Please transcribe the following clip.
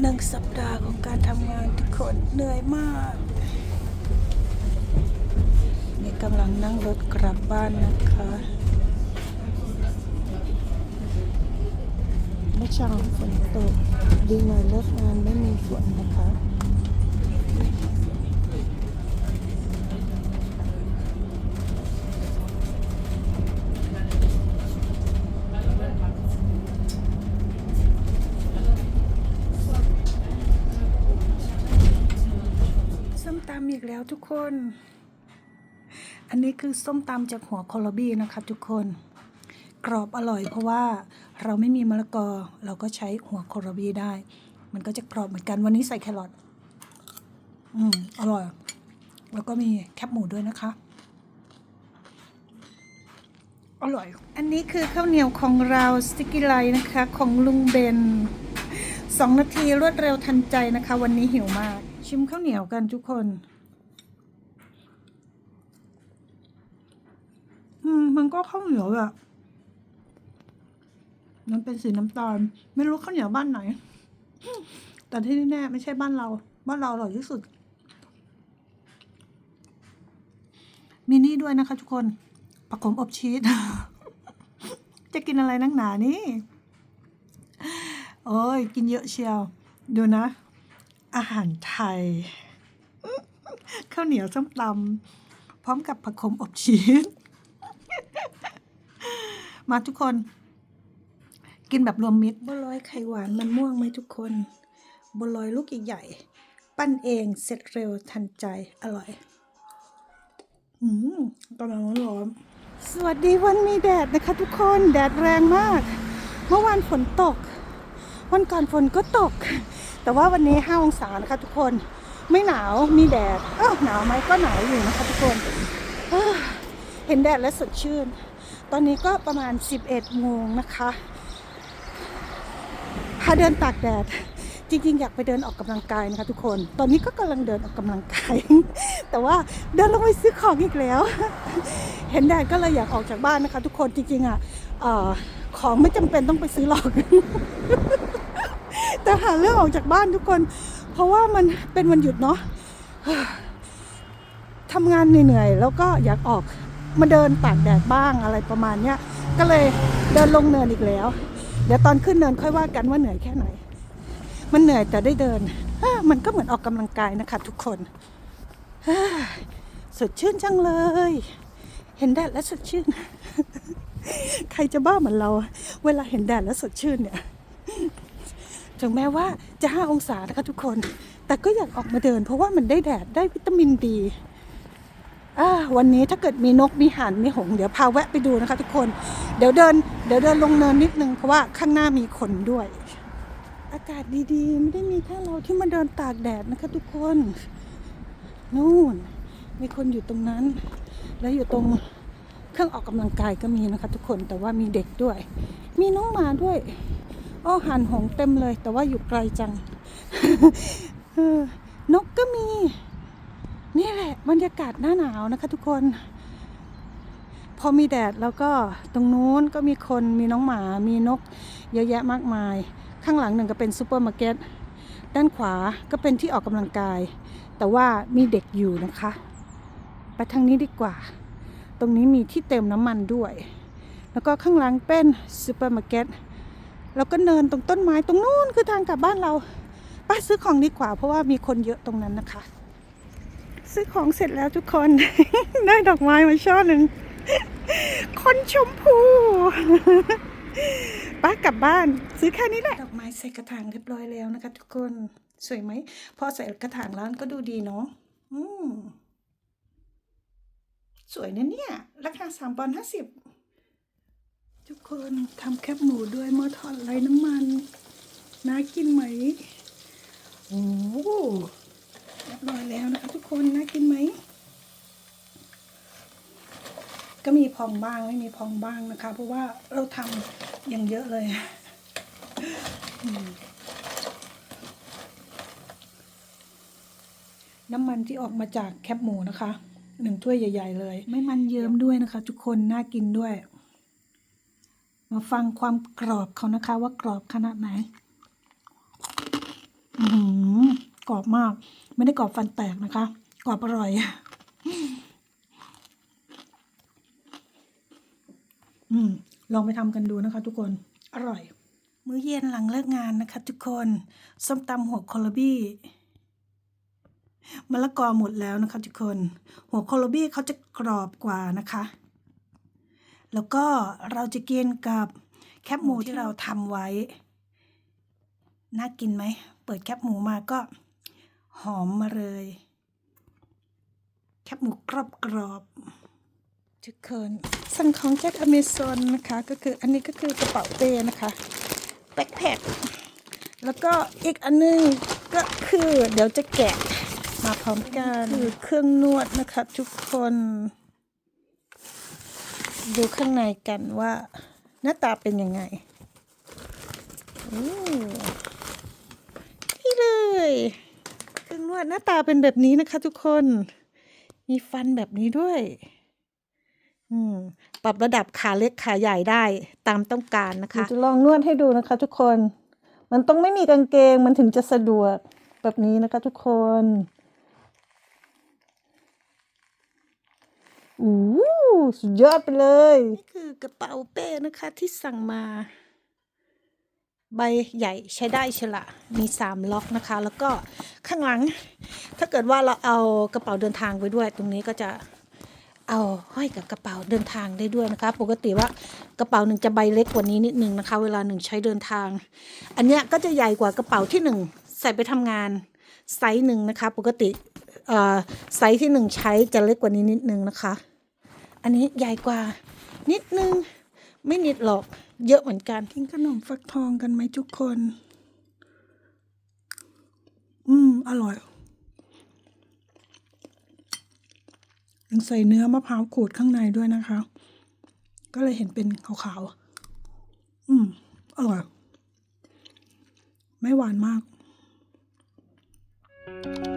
หนึ่งสัปดาห์ของการทำงานทุกคนเหนื่อยมาก นี่กำลังนั่งรถกลับบ้านนะคะเมื่อเช้าฝนตกดีหน่อยเลิกงานไม่มีฝนนะคะ แล้วทุกคน อันนี้คือส้มตำจากหัวโคลบี้นะคะทุกคน กรอบอร่อยเพราะว่าเราไม่มีมะละกอเราก็ใช้หัวโคลบี้ได้ มันก็จะกรอบเหมือนกันวันนี้ใส่แครอทอืมอร่อย แล้วก็มีแคบหมูด้วยนะคะ อร่อย อันนี้คือข้าวเหนียวของเราสติกกี้ไลน์นะคะ ของลุงเบนสองนาทีรวดเร็วทันใจนะคะ วันนี้หิวมาก ชิมข้าวเหนียวกันทุกคน อืม มันก็ข้าวเหนียวอะมันเป็นสีน้ำตาล ไม่รู้ข้าวเหนียวบ้านไหน แต่ที่แน่ๆไม่ใช่บ้านเรา บ้านเราอร่อยที่สุด มีนี่ด้วยนะคะทุกคนผักขมอบชีส จะกินอะไรนักหนานี่ โอ้ย กินเยอะเชียว ดูนะ อาหารไทย ข้าวเหนียวส้มตำพร้อมกับผักขมอบชีส มาทุกคน กินแบบรวมมิตรบัวลอยไข่หวานมันม่วงไหมทุกคนบัวลอยลูกใหญ่ๆปั้นเองเสร็จเร็วทันใจอร่อย อืมกำลังร้อนสวัสดีวันมีแดดนะคะ ทุกคนแดดแรงมาก เมื่อวานฝนตก วันก่อนฝนก็ตก แต่ว่าวันนี้5องศานะคะทุกคนไม่หนาวมีแดดเออหนาวไหมก็หนาวอยู่นะคะทุกคนเออเห็นแดดและสดชื่น ตอนนี้ก็ประมาณ 11โมงนะคะพาเดินตากแดด จริงๆ อยากไปเดินออกกำลังกายนะคะทุกคน ตอนนี้ก็กำลังเดินออกกำลังกาย แต่ว่าเดินลงไปซื้อของอีกแล้ว เห็นแดดก็เลยอยากออกจากบ้านนะคะ ทุกคนจริงๆอะของไม่จำเป็นต้องไปซื้อหรอก แต่หาเรื่องออกจากบ้านทุกคน เพราะว่ามันเป็นวันหยุดเนาะทำงานเหนื่อยๆแล้วก็อยากออก มาเดินตากแดดบ้างอะไรประมาณเนี้ยก็เลยเดินลงเนินอีกแล้ว เดี๋ยวตอนขึ้นเนินค่อยว่ากันว่าเหนื่อยแค่ไหน มันเหนื่อยแต่ได้เดิน มันก็เหมือนออกกำลังกายนะคะทุกคนสดชื่นจังเลย เห็นแดดแล้วสดชื่น ใครจะบ้าเหมือนเรา เวลาเห็นแดดแล้วสดชื่นเนี่ยถึงแม้ว่าจะห้าองศานะคะทุกคน แต่ก็อยากออกมาเดิน เพราะว่ามันได้แดดได้วิตามินดี วันนี้ถ้าเกิดมีนกมีห่านมีหงเดี๋ยวพาแวะไปดูนะคะทุกคน เดี๋ยวเดิน เดี๋ยวเดินลงเนินนิดนึงเพราะว่าข้างหน้ามีคนด้วย อากาศดีๆ ไม่ได้มีแค่เราที่มาเดินตากแดดนะคะทุกคนนู่นมีคนอยู่ตรงนั้น แล้วอยู่ตรงเครื่องออกกำลังกายก็มีนะคะ ทุกคนแต่ว่ามีเด็กด้วย มีน้องหมาด้วยอ้อหันหงเต็มเลย แต่ว่าอยู่ไกลจังนกก็มี นี่แหละบรรยากาศหน้าหนาวนะคะ ทุกคน พอมีแดดแล้วก็ตรงนู้นก็มีคนมีน้องหมามีนก เยอะแยะมากมาย ข้างหลังหนึ่งก็เป็นซูเปอร์มาร์เก็ตด้านขวาก็เป็นที่ออกกำลังกาย แต่ว่ามีเด็กอยู่นะคะ ไปทางนี้ดีกว่า ตรงนี้มีที่เติมน้ำมันด้วย แล้วก็ข้างหลังเป็นซูเปอร์มาร์เก็ตแล้วก็เนินตรงต้นไม้ตรงนู้นคือทางกลับบ้านเราไปซื้อของดีกว่า เพราะว่ามีคนเยอะตรงนั้นนะคะ ซื้อของเสร็จแล้วทุกคน ได้ดอกไม้มาช่อหนึ่ง คนชมพูป้ากลับบ้าน ซื้อแค่นี้แหละ ดอกไม้ใส่กระถางเรียบร้อยแล้วนะคะ ทุกคนสวยไหม พอใส่กระถางแล้วก็ดูดีเนาะอืมสวยนะเนี่ย ราคาสามปอนห้าสิบทุกคนทำแคบหมูด้วยมอทอดไร้น้ำมัน น่ากินไหมโอ้ รียบร้อยแล้วนะคะ ทุกคนน่ากินไหม ก็มีพองบ้างไม่มีพองบ้างนะคะ เพราะว่าเราทำอย่างเยอะเลยน้ำมันที่ออกมาจากแคบหมูนะคะหนึ่งถ้วยใหญ่ ๆ เลย ไม่มันเยิ้มด้วยนะคะ ทุกคนน่ากินด้วย มาฟังความกรอบเขานะคะ ว่ากรอบขนาดไหน อื้อ กรอบมาก ไม่ได้กรอบฟันแตกนะคะ กรอบอร่อยอืมลองไปทำกันดูนะคะ ทุกคนอร่อย มื้อเย็นหลังเลิกงานนะคะ ทุกคนส้มตำหัวโคลบี้มะละกอหมดแล้วนะคะ ทุกคน หัวโคลบี้เขาจะกรอบกว่านะคะ แล้วก็เราจะกินกับแคบหมูที่เราทำไว้ น่ากินไหม เปิดแคบหมูมาก็ หอมมาเลย แคบหมูกรอบกรอบๆทุกคนสั่งของจากอเมซอนนะคะ ก็คืออันนี้ก็คือกระเป๋าเป้นะคะแบ็คแพคแล้วก็อีกอันนึงก็คือเดี๋ยวจะแกะมาพร้อมกันคือเครื่องนวดนะคะทุกคน ดูข้างในกันว่าหน้าตาเป็นยังไงอู้นี่เลยเครื่องนวด หน้าตาเป็นแบบนี้นะคะทุกคน มีฟันแบบนี้ด้วย อืม ปรับระดับขาเล็กขาใหญ่ได้ตามต้องการนะคะ จะลองนวดให้ดูนะคะ ทุกคน มันต้องไม่มีกางเกงมันถึงจะสะดวกแบบนี้นะคะ ทุกคนอู้สุดยอดไปเลย นี่คือกระเป๋าเป้นะคะที่สั่งมา ใบใหญ่ใช้ได้เชละมีสามล็อกนะคะ แล้วก็ข้างหลัง ถ้าเกิดว่าเราเอากระเป๋าเดินทางไปด้วย ตรงนี้ก็จะเอาห้อยกับกระเป๋าเดินทางได้ด้วยนะคะ ปกติว่ากระเป๋าหนึ่งจะใบเล็กกว่านี้นิดนึงนะคะ เวลาหนึ่งใช้เดินทาง อันเนี้ยก็จะใหญ่กว่ากระเป๋าที่หนึ่งใส่ไปทำงานไซส์หนึ่งนะคะ ปกติไซส์ที่หนึ่งใช้จะเล็กกว่านี้นิดนึงนะคะ อันนี้ใหญ่กว่านิดนึงไม่นิดหรอก เยอะเหมือนกันทิ้งขนมฟักทองกันไหมทุกคน อืม อร่อยยังใส่เนื้อมะพร้าวขูดข้างในด้วยนะคะ ก็เลยเห็นเป็นขาวๆ อืม อร่อย ไม่หวานมาก thank you